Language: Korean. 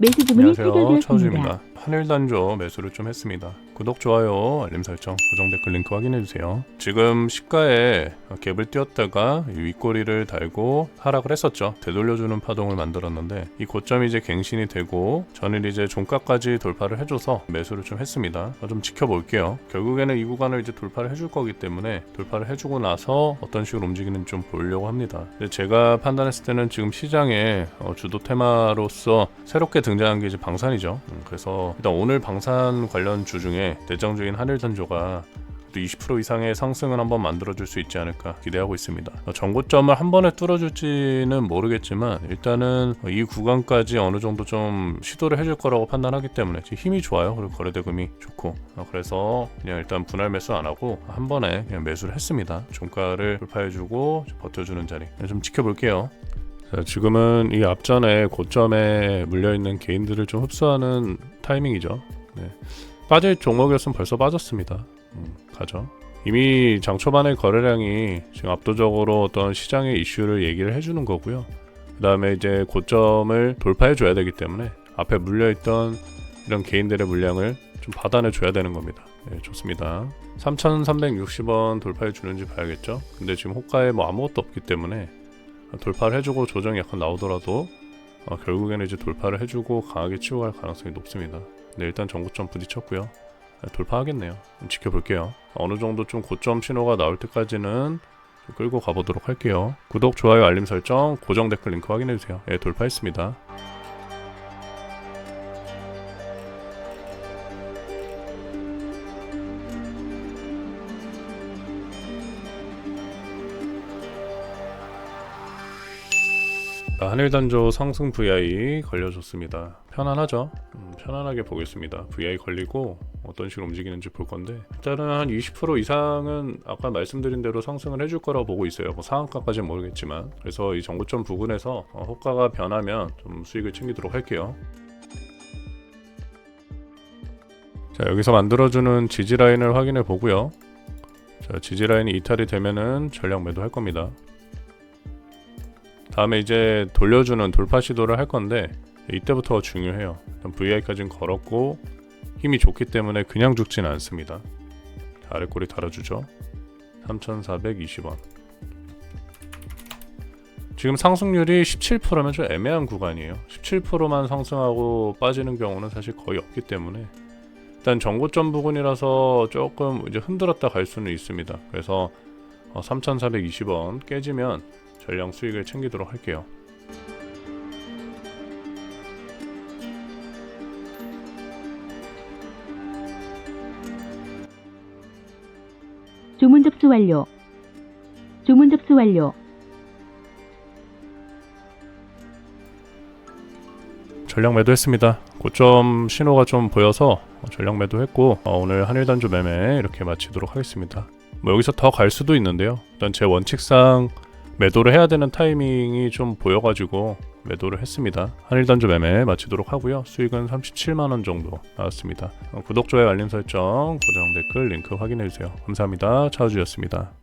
매수 주문이 안녕하세요. 체결되었습니다. 차우주입니다. 한일 단조 매수를 좀 했습니다. 구독, 좋아요, 알림 설정, 고정 댓글 링크 확인해 주세요. 지금 시가에 갭을 띄웠다가 이 윗꼬리를 달고 하락을 했었죠. 되돌려주는 파동을 만들었는데 이 고점이 이제 갱신이 되고 저는 이제 종가까지 돌파를 해줘서 매수를 좀 했습니다. 어, 좀 지켜볼게요. 결국에는 이 구간을 이제 돌파를 해줄 거기 때문에 돌파를 해주고 나서 어떤 식으로 움직이는지 좀 보려고 합니다. 제가 판단했을 때는 지금 시장에 어, 주도 테마로서 새롭게 등장한 게 이제 방산이죠. 음, 그래서 일단 오늘 방산 관련 주 중에 대장적인 한일 단조가 또20% 이상의 상승을 한번 만들어줄 수 있지 않을까 기대하고 있습니다. 어, 전고점을 한 번에 뚫어줄지는 모르겠지만 일단은 이 구간까지 어느 정도 좀 시도를 해줄 거라고 판단하기 때문에 힘이 좋아요. 그리고 거래대금이 좋고 어, 그래서 그냥 일단 분할 매수 안 하고 한 번에 그냥 매수를 했습니다. 종가를 돌파해주고 버텨주는 자리 좀 지켜볼게요. 자, 지금은 이 앞전에 고점에 물려있는 개인들을 좀 흡수하는 타이밍이죠. 네. 빠질 종목이었으면 벌써 빠졌습니다. 음, 가죠. 이미 장 초반의 거래량이 지금 압도적으로 어떤 시장의 이슈를 얘기를 해주는 거고요. 그 다음에 이제 고점을 돌파해 줘야 되기 때문에 앞에 물려있던 이런 개인들의 물량을 좀 받아내 줘야 되는 겁니다. 네, 좋습니다. 3,360원 돌파해 주는지 봐야겠죠. 근데 지금 호가에 뭐 아무것도 없기 때문에 돌파를 해주고 조정이 약간 나오더라도 어, 결국에는 이제 돌파를 해주고 강하게 치고 갈 가능성이 높습니다. 네, 일단 전고점 부딪혔고요. 네, 돌파하겠네요. 좀 지켜볼게요. 어느 정도 좀 고점 신호가 나올 때까지는 좀 끌고 가보도록 할게요. 구독, 좋아요, 알림 설정, 고정 댓글 링크 확인해주세요. 예, 돌파했습니다. 자, 한일단조 상승 VI 걸려줬습니다. 편안하죠? 음, 편안하게 보겠습니다. VI 걸리고 어떤 식으로 움직이는지 볼 건데 일단은 한 20% 이상은 아까 말씀드린 대로 상승을 해줄 거라고 보고 있어요. 뭐 상한가까지는 모르겠지만 그래서 이 정고점 부근에서 어, 호가가 변하면 좀 수익을 챙기도록 할게요. 자 여기서 만들어주는 지지 라인을 확인해 보고요. 자 지지 라인이 이탈이 되면은 전략 매도할 겁니다. 다음에 이제 돌려주는 돌파 시도를 할 건데 이때부터가 중요해요. VI까지는 걸었고 힘이 좋기 때문에 그냥 죽지는 않습니다. 자, 아래 꼬리 달아주죠. 3,420원. 지금 상승률이 17%면 좀 애매한 구간이에요. 17%만 상승하고 빠지는 경우는 사실 거의 없기 때문에 일단 정고점 부근이라서 조금 이제 흔들었다 갈 수는 있습니다. 그래서 3,420원 깨지면 전량 수익을 챙기도록 할게요. 주문 접수 완료. 주문 접수 완료. 전량 매도했습니다. 고점 신호가 좀 보여서 전량 매도했고 어, 오늘 한일 단조 매매 이렇게 마치도록 하겠습니다. 뭐 여기서 더 갈 수도 있는데요. 일단 제 원칙상 매도를 해야 되는 타이밍이 좀 보여가지고 매도를 했습니다. 한일 단조 매매 마치도록 하고요. 수익은 37만 원 정도 나왔습니다. 어, 구독, 좋아요, 알림 설정, 고정 댓글 링크 확인해 주세요. 감사합니다. 차우주였습니다.